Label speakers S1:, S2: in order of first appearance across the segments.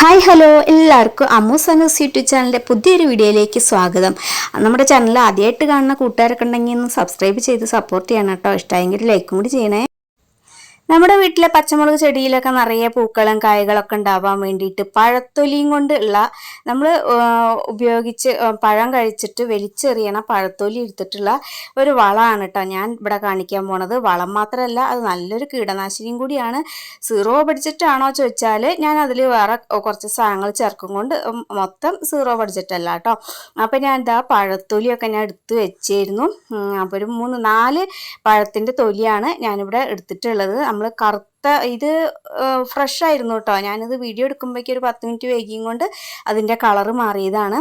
S1: Hi hello. എല്ലാവർക്കും അമ്മൂസ് Anu's YouTube ചാനലിന്റെ പുതിയൊരു വീഡിയോയിലേക്ക് സ്വാഗതം. നമ്മുടെ ചാനൽ ആദ്യമായിട്ട് കാണുന്ന കൂട്ടുകാരൊക്കെ ഉണ്ടെങ്കിൽ ഒന്ന് സബ്സ്ക്രൈബ് ചെയ്ത് സപ്പോർട്ട് ചെയ്യണം കേട്ടോ. ഇഷ്ടമായെങ്കിൽ ലൈക്കും കൂടി ചെയ്യണേ. നമ്മുടെ വീട്ടിലെ പച്ചമുളക് ചെടിയിലൊക്കെ നിറയെ പൂക്കളും കായകളൊക്കെ ഉണ്ടാവാൻ വേണ്ടിയിട്ട് പഴത്തൊലിയും കൊണ്ട് ഉള്ള നമ്മൾ ഉപയോഗിച്ച് പഴം കഴിച്ചിട്ട് വലിച്ചെറിയണ പഴത്തൊലി എടുത്തിട്ടുള്ള ഒരു വളമാണ് കേട്ടോ ഞാൻ ഇവിടെ കാണിക്കാൻ പോണത്. വളം മാത്രമല്ല അത് നല്ലൊരു കീടനാശിനിയും കൂടിയാണ്. സീറോ ആണോ ചോദിച്ചാൽ ഞാൻ അതിൽ വേറെ കുറച്ച് സാധനങ്ങൾ ചേർക്കും കൊണ്ട് മൊത്തം സീറോ അല്ല കേട്ടോ. അപ്പം ഞാൻ എന്താ പഴത്തൊലിയൊക്കെ ഞാൻ എടുത്ത് വെച്ചിരുന്നു. അപ്പോൾ ഒരു മൂന്ന് നാല് പഴത്തിന്റെ തൊലിയാണ് ഞാനിവിടെ എടുത്തിട്ടുള്ളത്. നമ്മൾ കറുത്ത ഇത് ഫ്രഷ് ആയിരുന്നു കേട്ടോ ഞാനിത് വീഡിയോ എടുക്കുമ്പോഴേക്കും ഒരു പത്ത് മിനിറ്റ് വൈകിയും കൊണ്ട് അതിന്റെ കളറ് മാറിയതാണ്.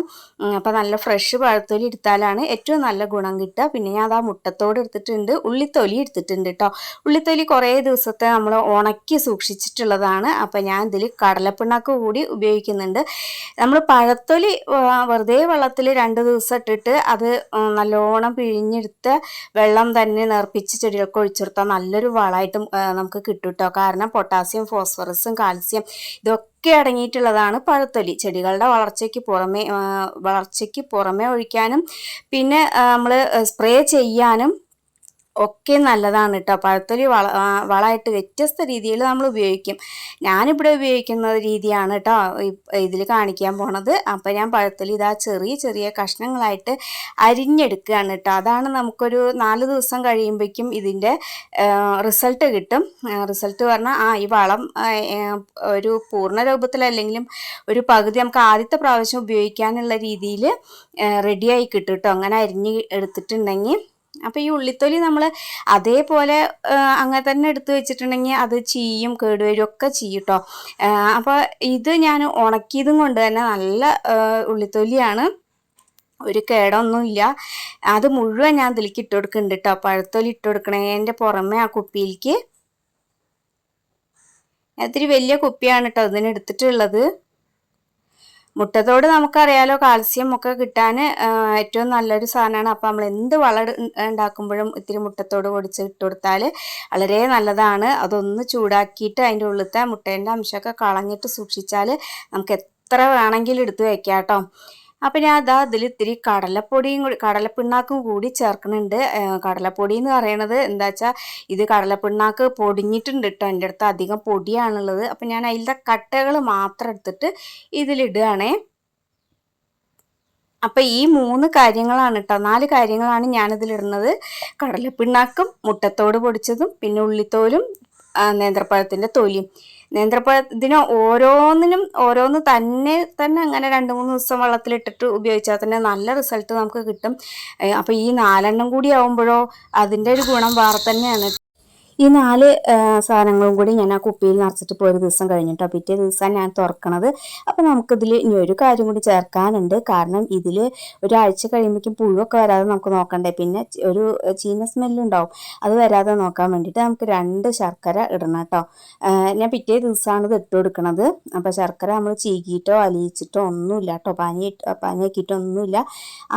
S1: അപ്പോൾ നല്ല ഫ്രഷ് പഴത്തൊലി എടുത്താലാണ് ഏറ്റവും നല്ല ഗുണം കിട്ടുക. പിന്നെ ഞാൻ അത് ആ മുട്ടത്തോട് എടുത്തിട്ടുണ്ട്. ഉള്ളിത്തൊലി എടുത്തിട്ടുണ്ട് കേട്ടോ ഉള്ളിത്തൊലി കുറേ ദിവസത്തെ നമ്മൾ ഉണക്കി സൂക്ഷിച്ചിട്ടുള്ളതാണ്. അപ്പോൾ ഞാൻ ഇതിൽ കടലപ്പിണ്ണാക്ക് കൂടി ഉപയോഗിക്കുന്നുണ്ട്. നമ്മൾ പഴത്തൊലി വെറുതെ വെള്ളത്തിൽ രണ്ട് ദിവസം ഇട്ടിട്ട് അത് നല്ലോണം പിഴിഞ്ഞെടുത്ത് വെള്ളം തന്നെ നേർപ്പിച്ച് ചെടികൾക്ക് ഒഴിച്ചെടുത്താൽ നല്ലൊരു വളമായിട്ടും നമുക്ക് കിട്ടും കേട്ടോ കാരണം പൊട്ടാസ്യം ഫോസ്ഫറസും കാൽസ്യം ഇതൊക്കെ അടങ്ങിയിട്ടുള്ളതാണ് പഴത്തൊലി. ചെടികളുടെ വളർച്ചയ്ക്ക് പുറമേ വളർച്ചയ്ക്ക് പുറമേ ഒഴിക്കാനും പിന്നെ നമ്മൾ സ്പ്രേ ചെയ്യാനും ഒക്കെ നല്ലതാണ് കേട്ടോ പഴത്തൊലി വള വളമായിട്ട് വ്യത്യസ്ത രീതിയിൽ നമ്മൾ ഉപയോഗിക്കും. ഞാനിവിടെ ഉപയോഗിക്കുന്ന രീതിയാണ് കേട്ടോ ഇതിൽ കാണിക്കാൻ പോണത്. അപ്പോൾ ഞാൻ പഴത്തൊലി ഇതാ ചെറിയ ചെറിയ കഷ്ണങ്ങളായിട്ട് അരിഞ്ഞെടുക്കുകയാണ് കേട്ടോ അതാണ് നമുക്കൊരു നാല് ദിവസം കഴിയുമ്പോഴേക്കും ഇതിന്റെ റിസൾട്ട് കിട്ടും. റിസൾട്ട് പറഞ്ഞാൽ ആ ഈ വളം ഒരു പൂർണ രൂപത്തിലല്ലെങ്കിലും ഒരു പകുതി നമുക്ക് ആദ്യത്തെ പ്രാവശ്യം ഉപയോഗിക്കാനുള്ള രീതിയിൽ റെഡിയായി കിട്ടും കേട്ടോ അങ്ങനെ അരിഞ്ഞ് എടുത്തിട്ടുണ്ടെങ്കിൽ അപ്പോൾ ഈ ഉള്ളിത്തൊലി നമ്മൾ അതേപോലെ അങ്ങനെ തന്നെ എടുത്തു വെച്ചിട്ടുണ്ടെങ്കിൽ അത് ചീയും കേടുവരും ഒക്കെ ചെയ്യും അപ്പോൾ ഇത് ഞാൻ ഉണക്കിയതും കൊണ്ട് തന്നെ നല്ല ഉള്ളിത്തൊലിയാണ്. ഒരു കേടൊന്നുമില്ല അത് മുഴുവൻ ഞാൻ ഇതിലേക്ക് ഇട്ട് കൊടുക്കുന്നുണ്ട് കേട്ടോ പഴത്തൊലി ഇട്ട് കൊടുക്കണേന്റെ പുറമെ ആ കുപ്പിയിലേക്ക്. ഇത്തിരി വലിയ കുപ്പിയാണ് കേട്ടോ ഇതിന് എടുത്തിട്ടുള്ളത്. മുട്ടത്തോട് നമുക്കറിയാലോ കാൽസ്യം ഒക്കെ കിട്ടാൻ ഏറ്റവും നല്ലൊരു സാധനമാണ്. അപ്പോൾ നമ്മൾ എന്ത് വളം ഉണ്ടാക്കുമ്പോഴും ഇത്തിരി മുട്ടത്തോട് പൊടിച്ച് ഇട്ട് കൊടുത്താൽ വളരെ നല്ലതാണ്. അതൊന്ന് ചൂടാക്കിയിട്ട് അതിന്റെ ഉള്ളിലത്തെ മുട്ടേന്റെ അംശമൊക്കെ കളഞ്ഞിട്ട് സൂക്ഷിച്ചാൽ നമുക്ക് എത്ര വേണമെങ്കിലും എടുത്ത് വയ്ക്കാം കേട്ടോ. അപ്പം ഞാൻ അതാ അതിൽ ഇത്തിരി കടലപ്പൊടിയും കൂടി കടലപ്പിണ്ണാക്കും കൂടി ചേർക്കുന്നുണ്ട്. കടലപ്പൊടി എന്ന് പറയണത് എന്താ വെച്ചാൽ ഇത് കടലപ്പിണ്ണാക്ക് പൊടിഞ്ഞിട്ടുണ്ട് കേട്ടോ എന്റെ അടുത്ത് അധികം പൊടിയാണുള്ളത്. അപ്പം ഞാൻ അതിലത്തെ കട്ടകൾ മാത്രം എടുത്തിട്ട് ഇതിലിടുകയാണേ. അപ്പം ഈ മൂന്ന് കാര്യങ്ങളാണ് കേട്ടോ നാല് കാര്യങ്ങളാണ് ഞാനിതിലിടുന്നത്. കടലപ്പിണ്ണാക്കും മുട്ടത്തോട് പൊടിച്ചതും പിന്നെ ഉള്ളിത്തോലും നേന്ത്രപ്പഴത്തിന്റെ തൊലി. നേന്ത്രപ്പഴത്തിന് ഓരോന്നിനും ഓരോന്ന് തന്നെ തന്നെ അങ്ങനെ രണ്ട് മൂന്ന് ദിവസം വെള്ളത്തിലിട്ടിട്ട് ഉപയോഗിച്ചാൽ തന്നെ നല്ല റിസൾട്ട് നമുക്ക് കിട്ടും. അപ്പോൾ ഈ നാലെണ്ണം കൂടി ആവുമ്പോഴോ അതിന്റെ ഒരു ഗുണം വേറെ തന്നെയാണ്. ഈ നാല് സാധനങ്ങളും കൂടി ഞാൻ ആ കുപ്പിയിൽ നിറച്ചിട്ട് ഇപ്പോൾ ഒരു ദിവസം കഴിഞ്ഞിട്ടോ. പിറ്റേ ദിവസം ഞാൻ തുറക്കണത്. അപ്പോൾ നമുക്കിതിൽ ഇനി ഒരു കാര്യം കൂടി ചേർക്കാനുണ്ട്. കാരണം ഇതിൽ ഒരാഴ്ച കഴിയുമ്പോഴേക്കും പുഴുവൊക്കെ വരാതെ നമുക്ക് നോക്കണ്ടേ. പിന്നെ ഒരു ചീന സ്മെല്ലുണ്ടാവും. അത് വരാതെ നോക്കാൻ വേണ്ടിയിട്ട് നമുക്ക് രണ്ട് ശർക്കര ഇടണം കേട്ടോ. ഞാൻ പിറ്റേ ദിവസമാണ് ഇത് ഇട്ട് കൊടുക്കണത്. അപ്പോൾ ശർക്കര നമ്മൾ ചീകിയിട്ടോ അലിയിച്ചിട്ടോ ഒന്നുമില്ല കേട്ടോ. പനി പനിയാക്കിയിട്ടോ ഒന്നുമില്ല.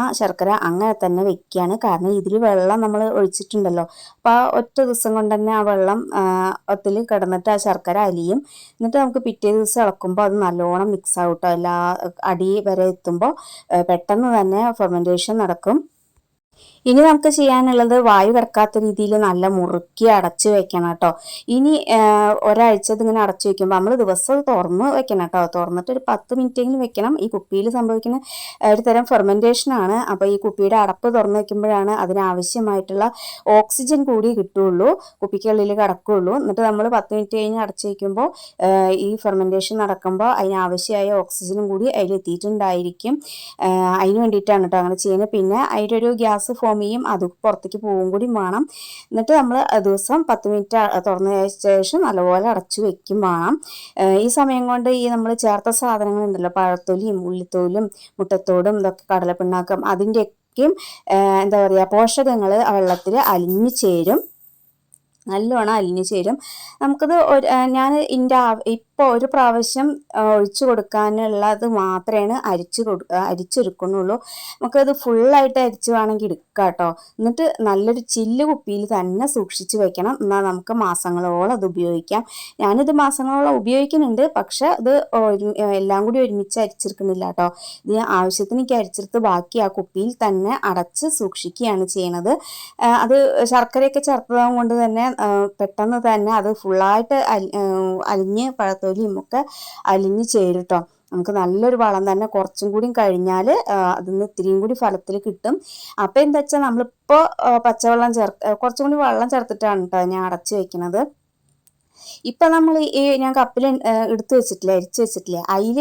S1: ആ ശർക്കര അങ്ങനെ തന്നെ വെക്കുകയാണ് കാരണം ഇതിൽ വെള്ളം നമ്മൾ ഒഴിച്ചിട്ടുണ്ടല്ലോ. അപ്പോൾ ആ ഒറ്റ ദിവസം കൊണ്ട് തന്നെ ആ വെള്ളം ഒത്തിൽ കിടന്നിട്ട് ആ ശർക്കര അലിയും. എന്നിട്ട് നമുക്ക് പിറ്റേ ദിവസം ഇളക്കുമ്പോൾ അത് നല്ലോണം മിക്സ് ആവും കേട്ടോ എല്ലാ അടി വരെ എത്തുമ്പോൾ പെട്ടെന്ന് തന്നെ ഫെർമെന്റേഷൻ നടക്കും. ഇനി നമുക്ക് ചെയ്യാനുള്ളത് വായു കിടക്കാത്ത രീതിയിൽ നല്ല മുറുക്കി അടച്ചു വെക്കണം കേട്ടോ. ഇനി ഒരാഴ്ച ഇതിങ്ങനെ അടച്ചു വെക്കുമ്പോൾ നമ്മൾ ദിവസം തുറന്ന് വെക്കണം കേട്ടോ. തുറന്നിട്ട് ഒരു പത്ത് മിനിറ്റെങ്കിലും വെക്കണം. ഈ കുപ്പിയിൽ സംഭവിക്കുന്ന ഒരു തരം ഫെർമെന്റേഷൻ ആണ്. അപ്പോൾ ഈ കുപ്പിയുടെ അടപ്പ് തുറന്ന് വെക്കുമ്പോഴാണ് അതിനാവശ്യമായിട്ടുള്ള ഓക്സിജൻ കൂടി കിട്ടുള്ളൂ കുപ്പിക്കുള്ളിൽ കിടക്കുകയുള്ളൂ. എന്നിട്ട് നമ്മൾ പത്ത് മിനിറ്റ് കഴിഞ്ഞ് അടച്ചു വയ്ക്കുമ്പോൾ ഈ ഫെർമെന്റേഷൻ നടക്കുമ്പോൾ അതിനാവശ്യമായ ഓക്സിജനും കൂടി ആഹ് അതിന് വേണ്ടിയിട്ടാണ് കേട്ടോ അങ്ങനെ ചെയ്യുന്നത്. പിന്നെ അതിന്റെ ഒരു ഗ്യാസ് ചെയ്യും അത് പുറത്തേക്ക് പോവും കൂടി വേണം. എന്നിട്ട് നമ്മൾ ദിവസം പത്ത് മിനിറ്റ് തുറന്ന ശേഷം നല്ലപോലെ അടച്ചു വെക്കും വേണം. ഈ സമയം കൊണ്ട് ഈ നമ്മൾ ചേർത്ത സാധനങ്ങളുണ്ടല്ലോ പഴത്തൊലിയും ഉള്ളിത്തോലും മുട്ടത്തോടും ഇതൊക്കെ കടലപ്പിണ്ണാക്കം. അതിന്റെയൊക്കെയും എന്താ പറയുക പോഷകങ്ങൾ വെള്ളത്തിൽ അലിഞ്ഞു ചേരും. നല്ലോണം അലിഞ്ഞു ചേരും. നമുക്കത് ഒരു ഞാൻ ഇതിന്റെ ഇപ്പോൾ ഒരു പ്രാവശ്യം ഒഴിച്ചു കൊടുക്കാനുള്ളത് മാത്രമാണ് അരിച്ച് കൊടു അരിച്ചെടുക്കുന്നുള്ളൂ നമുക്കത് ഫുള്ളായിട്ട് അരിച്ച് വേണമെങ്കിൽ എടുക്കാം കേട്ടോ. എന്നിട്ട് നല്ലൊരു ചില്ല് കുപ്പിയിൽ തന്നെ സൂക്ഷിച്ച് വെക്കണം. എന്നാൽ നമുക്ക് മാസങ്ങളോളം അത് ഉപയോഗിക്കാം. ഞാനിത് മാസങ്ങളോളം ഉപയോഗിക്കുന്നുണ്ട്. പക്ഷെ അത് എല്ലാം കൂടി ഒരുമിച്ച് അരിച്ചെടുക്കുന്നില്ല കേട്ടോ. ഇത് ആവശ്യത്തിന് എനിക്ക് അരിച്ചെടുത്ത് ബാക്കി ആ കുപ്പിയിൽ തന്നെ അടച്ച് സൂക്ഷിക്കുകയാണ് ചെയ്യണത്. അത് ശർക്കരയൊക്കെ ചേർത്തത് കൊണ്ട് തന്നെ പെട്ടെന്ന് തന്നെ അത് ഫുള്ളായിട്ട് അലിഞ്ഞ് പഴത്തൊലിയും ഒക്കെ അലിഞ്ഞ് ചേരുട്ടോ. നമുക്ക് നല്ലൊരു വളം തന്നെ കുറച്ചും കൂടി കഴിഞ്ഞാൽ അതിന്ന് ഇത്തിരിയും കൂടി ഫലത്തിൽ കിട്ടും. അപ്പോൾ എന്താ വെച്ചാൽ നമ്മളിപ്പോൾ പച്ചവെള്ളം ചേർ കുറച്ചും കൂടി വെള്ളം ചേർത്തിട്ടാണ് കേട്ടോ ഞാൻ അടച്ചു വെക്കുന്നത് ഇപ്പൊ നമ്മൾ ഈ ഞാൻ കപ്പിൽ എടുത്തു വെച്ചിട്ടില്ല അരിച്ച് വെച്ചിട്ടില്ല അതിൽ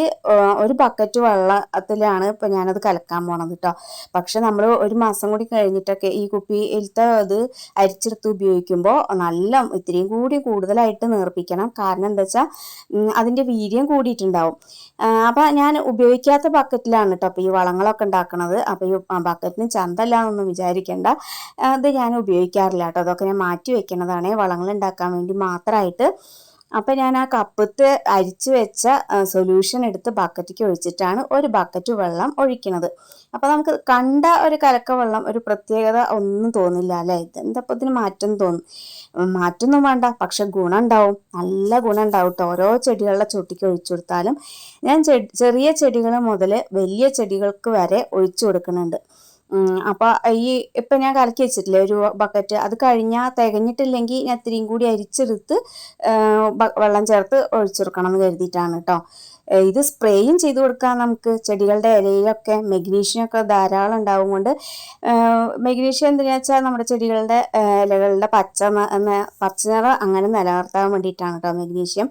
S1: ഒരു ബക്കറ്റ് വെള്ളത്തിലാണ് ഇപ്പൊ ഞാനത് കലക്കാൻ പോണത് കേട്ടോ പക്ഷെ നമ്മൾ ഒരു മാസം കൂടി കഴിഞ്ഞിട്ടൊക്കെ ഈ കുപ്പിയിലത്തെ അത് അരിച്ചെടുത്ത് ഉപയോഗിക്കുമ്പോൾ നല്ല ഇത്രയും കൂടി കൂടുതലായിട്ട് നേർപ്പിക്കണം. കാരണം എന്താ വെച്ചാൽ അതിന്റെ വീര്യം കൂടിയിട്ടുണ്ടാവും. അപ്പൊ ഞാൻ ഉപയോഗിക്കാത്ത ബക്കറ്റിലാണ് കേട്ടോ അപ്പൊ ഈ വളങ്ങളൊക്കെ ഉണ്ടാക്കണത്. അപ്പോൾ ഈ ബക്കറ്റിന് ചന്തല്ല എന്നൊന്നും വിചാരിക്കേണ്ട. അത് ഞാൻ ഉപയോഗിക്കാറില്ല കേട്ടോ അതൊക്കെ ഞാൻ മാറ്റി വെക്കുന്നതാണ് വളങ്ങൾ ഉണ്ടാക്കാൻ വേണ്ടി മാത്രമായിട്ട് അപ്പം ഞാൻ ആ കപ്പത്ത് അരിച്ചു വെച്ച സൊല്യൂഷൻ എടുത്ത് ബക്കറ്റിക്ക് ഒഴിച്ചിട്ടാണ് ഒരു ബക്കറ്റ് വെള്ളം ഒഴിക്കുന്നത്. അപ്പം നമുക്ക് കണ്ട ഒരു കലക്ക വെള്ളം ഒരു പ്രത്യേകത ഒന്നും തോന്നില്ല അല്ലേ? ഇതെന്തപ്പോൾ ഇതിന് മാറ്റം തോന്നും? മാറ്റൊന്നും വേണ്ട പക്ഷെ ഗുണം ഉണ്ടാവും നല്ല ഗുണം ഉണ്ടാവും കേട്ടോ ഓരോ ചെടികളുടെ ചുട്ടിക്ക് ഒഴിച്ചു കൊടുത്താലും. ഞാൻ ചെറിയ ചെടികൾ മുതൽ വലിയ ചെടികൾക്ക് വരെ ഒഴിച്ചു കൊടുക്കുന്നുണ്ട്. അപ്പോൾ ഈ ഇപ്പം ഞാൻ കലക്കി വെച്ചിട്ടില്ലേ ഒരു ബക്കറ്റ് അത് കഴിഞ്ഞാൽ തികഞ്ഞിട്ടില്ലെങ്കിൽ ഞാൻ ഇത്തിരിയും കൂടി അരിച്ചെടുത്ത് വെള്ളം ചേർത്ത് ഒഴിച്ചെടുക്കണം എന്ന് കരുതിയിട്ടാണ് കേട്ടോ ഇത് സ്പ്രേയും ചെയ്ത് കൊടുക്കാം നമുക്ക്. ചെടികളുടെ ഇലയിലൊക്കെ മെഗ്നീഷ്യം ഒക്കെ ധാരാളം ഉണ്ടാവും കൊണ്ട് മെഗ്നീഷ്യം എന്തിനാ വെച്ചാൽ നമ്മുടെ ചെടികളുടെ ഇലകളുടെ പച്ച പച്ച നിറം അങ്ങനെ നിലനിർത്താൻ വേണ്ടിയിട്ടാണ് കേട്ടോ മെഗ്നീഷ്യം.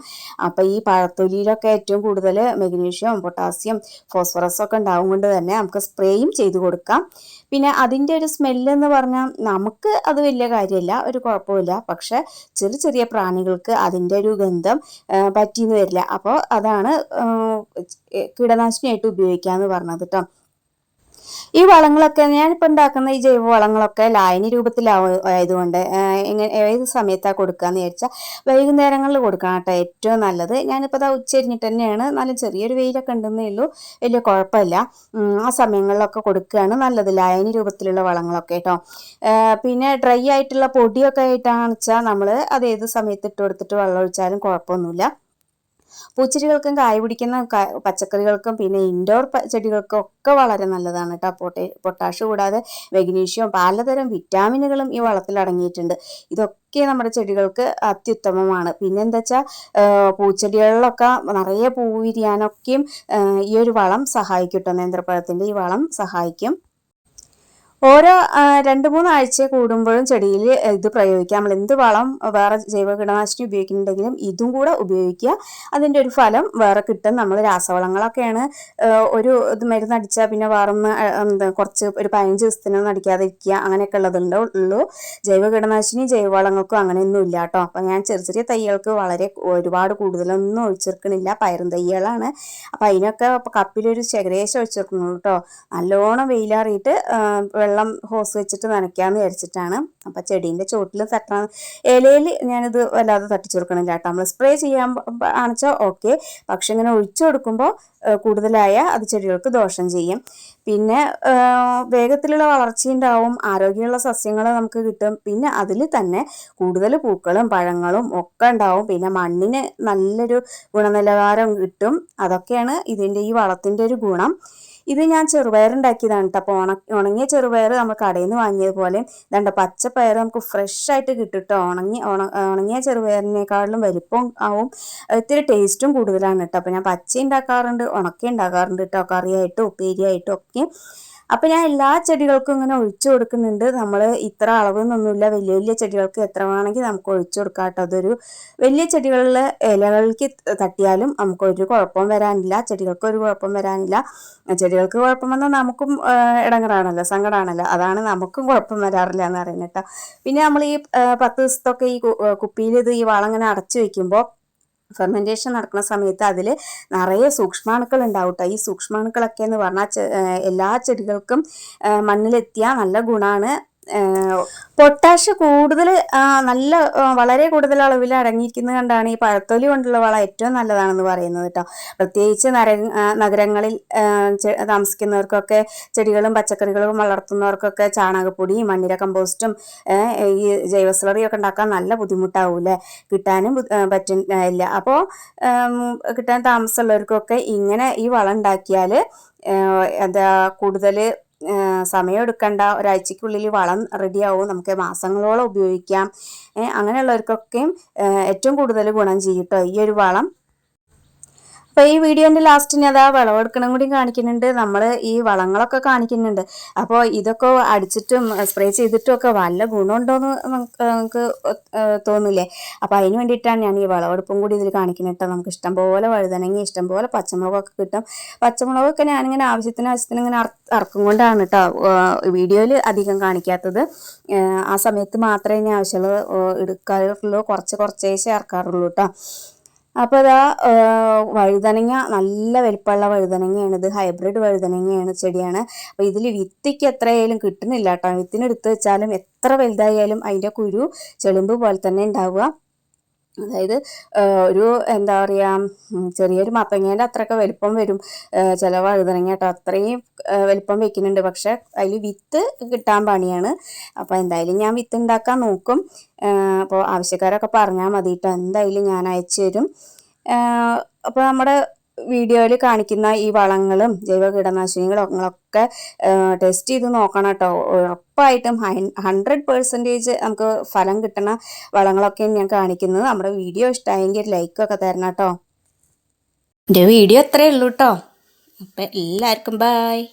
S1: അപ്പോൾ ഈ പഴത്തൊലിയിലൊക്കെ ഏറ്റവും കൂടുതൽ മെഗ്നീഷ്യം പൊട്ടാസ്യം ഫോസ്ഫറസ് ഒക്കെ ഉണ്ടാവും കൊണ്ട് തന്നെ നമുക്ക് സ്പ്രേയും ചെയ്ത് കൊടുക്കാം. പിന്നെ അതിന്റെ ഒരു സ്മെല്ല് എന്ന് പറഞ്ഞാൽ നമുക്ക് അത് വലിയ കാര്യമില്ല ഒരു കുഴപ്പമില്ല പക്ഷെ ചെറിയ ചെറിയ പ്രാണികൾക്ക് അതിന്റെ ഒരു ഗന്ധം പറ്റിയെന്ന് വരില്ല. അപ്പോൾ അതാണ് കീടനാശിനിയായിട്ട് ഉപയോഗിക്കാമെന്ന് പറഞ്ഞത് കേട്ടോ ഈ വളങ്ങളൊക്കെ ഞാനിപ്പോൾ ഉണ്ടാക്കുന്ന ഈ ജൈവ വളങ്ങളൊക്കെ ലായനി രൂപത്തിലായതുകൊണ്ട് എങ്ങനെ ഏത് സമയത്താണ് കൊടുക്കാന്ന് വിചാരിച്ചാൽ വൈകുന്നേരങ്ങളിൽ കൊടുക്കണം കേട്ടോ ഏറ്റവും നല്ലത്. ഞാനിപ്പോൾ അത് ഉച്ചരിഞ്ഞിട്ട് തന്നെയാണ്. നല്ല ചെറിയൊരു വെയിലൊക്കെ ഉണ്ടെന്നേ ഉള്ളൂ. വലിയ കുഴപ്പമില്ല. ആ സമയങ്ങളിലൊക്കെ കൊടുക്കുകയാണ് നല്ലത് ലായനി രൂപത്തിലുള്ള വളങ്ങളൊക്കെ കേട്ടോ. പിന്നെ ഡ്രൈ ആയിട്ടുള്ള പൊടിയൊക്കെ ആയിട്ടാണെന്ന് വെച്ചാൽ നമ്മൾ അത് ഏത് സമയത്ത് ഇട്ട് കൊടുത്തിട്ട് വെള്ളം ഒഴിച്ചാലും കുഴപ്പമൊന്നുമില്ല. പൂച്ചെടികൾക്കും കായ പിടിക്കുന്ന പച്ചക്കറികൾക്കും പിന്നെ ഇൻഡോർ ചെടികൾക്കും ഒക്കെ വളരെ നല്ലതാണ് കേട്ടോ. പൊട്ടേ പൊട്ടാഷ് കൂടാതെ മെഗ്നീഷ്യം പലതരം വിറ്റാമിനുകളും ഈ വളത്തിൽ അടങ്ങിയിട്ടുണ്ട്. ഇതൊക്കെ നമ്മുടെ ചെടികൾക്ക് അത്യുത്തമമാണ്. പിന്നെ എന്താ വെച്ചാൽ പൂച്ചെടികളിലൊക്കെ നിറയെ പൂവിരിയാനൊക്കെയും ഈ ഒരു വളം സഹായിക്കും കേട്ടോ. നേന്ത്രപ്പഴത്തിന്റെ ഈ വളം സഹായിക്കും. ഓരോ രണ്ട് മൂന്ന് ആഴ്ച കൂടുമ്പോഴും ചെടിയിൽ ഇത് പ്രയോഗിക്കാം നമ്മൾ എന്ത് വളം വേറെ ജൈവ കീടനാശിനി ഉപയോഗിക്കുന്നുണ്ടെങ്കിലും ഇതും കൂടെ ഉപയോഗിക്കുക. അതിന്റെ ഒരു ഫലം വേറെ കിട്ടും. നമ്മൾ രാസവളങ്ങളൊക്കെയാണ് ഒരു ഇത് മരുന്ന് അടിച്ചാൽ പിന്നെ വേറൊന്ന് കുറച്ച് ഒരു പതിനഞ്ച് ദിവസത്തിനൊന്നും അടിക്കാതിരിക്കുക. അങ്ങനെയൊക്കെ ഉള്ളതുണ്ട് ഉള്ളൂ. ജൈവ കീടനാശിനി ജൈവവളങ്ങൾക്കും അങ്ങനെയൊന്നും ഇല്ല കേട്ടോ. അപ്പം ഞാൻ ചെറിയ ചെറിയ തൈകൾക്ക് വളരെ ഒരുപാട് കൂടുതലൊന്നും ഒഴിച്ചെടുക്കണില്ല പയറും തൈകളാണ്. അപ്പം അതിനൊക്കെ കപ്പിലൊരു ശകരേശം ഒഴിച്ചെടുക്കുന്നുള്ളൂ കേട്ടോ. നല്ലോണം വെയിലാറിയിട്ട് വെള്ളം ഹോസ് വെച്ചിട്ട് നനയ്ക്കാമെന്ന് വിചാരിച്ചിട്ടാണ്. അപ്പം ചെടീന്റെ ചോട്ടിൽ തട്ടണം. ഇലയിൽ ഞാനിത് വല്ലാതെ തട്ടിച്ചു കൊടുക്കണില്ല കേട്ടോ. നമ്മൾ സ്പ്രേ ചെയ്യാൻ ആണെച്ചാൽ ഓക്കെ പക്ഷെ ഇങ്ങനെ ഒഴിച്ചു കൊടുക്കുമ്പോൾ കൂടുതലായ അത് ചെടികൾക്ക് ദോഷം ചെയ്യും. പിന്നെ വേഗത്തിലുള്ള വളർച്ച ഉണ്ടാവും ആരോഗ്യമുള്ള സസ്യങ്ങൾ നമുക്ക് കിട്ടും. പിന്നെ അതിൽ തന്നെ കൂടുതൽ പൂക്കളും പഴങ്ങളും ഒക്കെ ഉണ്ടാവും പിന്നെ മണ്ണിന് നല്ലൊരു ഗുണനിലവാരം കിട്ടും. അതൊക്കെയാണ് ഇതിന്റെ ഈ വളത്തിന്റെ ഒരു ഗുണം. ഇത് ഞാൻ ചെറുപയർ ഉണ്ടാക്കിയതാണ് കേട്ടോ അപ്പോൾ ഉണ ഉണങ്ങിയ ചെറുപയർ നമ്മൾ കടയിൽ നിന്ന് വാങ്ങിയതുപോലെ ഇതാണ്ട് പച്ചപ്പയർ നമുക്ക് ഫ്രഷ് ആയിട്ട് കിട്ടും കേട്ടോ ഉണങ്ങി ഉണങ്ങിയ ചെറുപയറിനേക്കാളും വലിപ്പം ആവും. ഇത്തിരി ടേസ്റ്റും കൂടുതലാണ് കേട്ടോ അപ്പോൾ ഞാൻ പച്ച ഉണ്ടാക്കാറുണ്ട് ഉണക്ക ഉണ്ടാക്കാറുണ്ട് കേട്ടോ കറിയായിട്ടും ഉപ്പേരിയായിട്ടും ഒക്കെ. അപ്പൊ ഞാൻ എല്ലാ ചെടികൾക്കും ഇങ്ങനെ ഒഴിച്ചു കൊടുക്കുന്നുണ്ട്. നമ്മൾ ഇത്ര അളവെന്നൊന്നുമില്ല വലിയ വലിയ ചെടികൾക്ക് എത്ര വേണമെങ്കിൽ നമുക്ക് ഒഴിച്ചു കൊടുക്കാം കേട്ടോ അതൊരു വലിയ ചെടികളിലെ ഇലകൾക്ക് തട്ടിയാലും നമുക്ക് ഒരു കുഴപ്പം വരാനില്ല. ചെടികൾക്ക് ഒരു കുഴപ്പം വരാനില്ല. ചെടികൾക്ക് കുഴപ്പം വന്നാൽ നമുക്കും ഇടങ്ങറാണല്ലോ സങ്കടമാണല്ലോ അതാണ് നമുക്കും കുഴപ്പം വരാറില്ല എന്ന് പറയുന്നത് കേട്ടോ. പിന്നെ നമ്മൾ ഈ പത്ത് ദിവസത്തൊക്കെ ഈ കുപ്പിയിൽ ഇത് ഈ വളം ഇങ്ങനെ അടച്ചു വെക്കുമ്പോൾ ഫെർമെന്റേഷൻ നടക്കുന്ന സമയത്ത് അതിൽ നിറയെ സൂക്ഷ്മാണുക്കൾ ഉണ്ടാവും കേട്ടോ. ഈ സൂക്ഷ്മാണുക്കളൊക്കെ എന്ന് പറഞ്ഞാൽ എല്ലാ ചെടികൾക്കും മണ്ണിലെത്തിയാൽ നല്ല ഗുണമാണ് പൊട്ടാഷ് കൂടുതൽ നല്ല വളരെ കൂടുതൽ അളവിൽ അടങ്ങിയിരിക്കുന്നത് കണ്ടാണ് ഈ പഴത്തൊലി കൊണ്ടുള്ള വളം ഏറ്റവും നല്ലതാണെന്ന് പറയുന്നത് കേട്ടോ. പ്രത്യേകിച്ച് നര നഗരങ്ങളിൽ താമസിക്കുന്നവർക്കൊക്കെ ചെടികളും പച്ചക്കറികളും വളർത്തുന്നവർക്കൊക്കെ ചാണകപ്പൊടിയും മണ്ണിര കമ്പോസ്റ്റും ഈ ജൈവ സ്ലറിയൊക്കെ ഉണ്ടാക്കാൻ നല്ല ബുദ്ധിമുട്ടാവൂലേ കിട്ടാനും പറ്റില്ല അപ്പോൾ കിട്ടാൻ താമസമുള്ളവർക്കൊക്കെ ഇങ്ങനെ ഈ വളം ഉണ്ടാക്കിയാൽ എന്താ കൂടുതൽ സമയം എടുക്കണ്ട. ഒരാഴ്ചക്കുള്ളിൽ വളം റെഡിയാവും. നമുക്ക് മാസങ്ങളോളം ഉപയോഗിക്കാം. അങ്ങനെയുള്ളവർക്കൊക്കെയും ഏറ്റവും കൂടുതൽ ഗുണം ചെയ്യും കേട്ടോ ഈ ഒരു വളം. അപ്പോൾ ഈ വീഡിയോന്റെ ലാസ്റ്റിന് അതാ വിളവെടുക്കണം കൂടി കാണിക്കുന്നുണ്ട്. നമ്മൾ ഈ വളങ്ങളൊക്കെ കാണിക്കുന്നുണ്ട്. അപ്പോൾ ഇതൊക്കെ അടിച്ചിട്ടും സ്പ്രേ ചെയ്തിട്ടും ഒക്കെ വല്ല ഗുണമുണ്ടോയെന്ന് നമുക്ക് തോന്നില്ലേ? അപ്പോൾ അതിന് വേണ്ടിയിട്ടാണ് ഞാൻ ഈ വിളവെടുപ്പും കൂടി ഇതിൽ കാണിക്കുന്നത് കേട്ടോ നമുക്ക് ഇഷ്ടംപോലെ വഴുതനങ്ങി ഇഷ്ടംപോലെ പച്ചമുളകൊക്കെ കിട്ടും. പച്ചമുളകൊക്കെ ഞാനിങ്ങനെ ആവശ്യത്തിന് ആവശ്യത്തിന് ഇങ്ങനെ ഇറക്കും കൊണ്ടാണ് കേട്ടോ വീഡിയോയിൽ അധികം കാണിക്കാത്തത്. ആ സമയത്ത് മാത്രമേ ഞാൻ ആവശ്യമുള്ളത് എടുക്കാറുള്ളൂ. കുറച്ച് കുറച്ചേശേ ഇറക്കാറുള്ളൂ കേട്ടോ അപ്പോൾ അതാ വഴുതനങ്ങ നല്ല വലിപ്പമുള്ള വഴുതനങ്ങയാണ് ഇത് ഹൈബ്രിഡ് വഴുതനങ്ങയാണ് ചെടിയാണ്. അപ്പോൾ ഇതിൽ വിത്തിക്ക് എത്രയായാലും കിട്ടുന്നില്ല കേട്ടോ വിത്തിനെടുത്ത് വെച്ചാലും എത്ര വലുതായാലും അതിന്റെ കുരു ചെളുമ്പ് പോലെ തന്നെ ഉണ്ടാവുക. അതായത് ഒരു എന്താ പറയുക ചെറിയൊരു മത്തങ്ങേന്റെ അത്രയൊക്കെ വലിപ്പം വരും. ചില വഴുതനങ്ങ കേട്ടോ. അത്രയും വലിപ്പം വെക്കുന്നുണ്ട്. പക്ഷെ അതിൽ വിത്ത് കിട്ടാൻ പണിയാണ്. അപ്പോൾ എന്തായാലും ഞാൻ വിത്ത് ഉണ്ടാക്കാൻ നോക്കും. അപ്പോൾ ആവശ്യക്കാരൊക്കെ പറഞ്ഞാൽ മതി കേട്ടോ. എന്തായാലും ഞാൻ അയച്ചു തരും. അപ്പോൾ നമ്മുടെ വീഡിയോയിൽ കാണിക്കുന്ന ഈ വളങ്ങളും ജൈവ കീടനാശിനികളൊക്കെ ടെസ്റ്റ് ചെയ്ത് നോക്കണം കേട്ടോ ഉറപ്പായിട്ടും ഹൺഡ്രഡ് പെർസെന്റേജ് നമുക്ക് ഫലം കിട്ടുന്ന വളങ്ങളൊക്കെ ഞാൻ കാണിക്കുന്നത്. നമ്മുടെ വീഡിയോ ഇഷ്ടമായെങ്കിൽ ലൈക്കൊക്കെ തരണം കേട്ടോ എന്റെ വീഡിയോ അത്രയേ ഉള്ളൂ കേട്ടോ അപ്പം എല്ലാവർക്കും ബായ്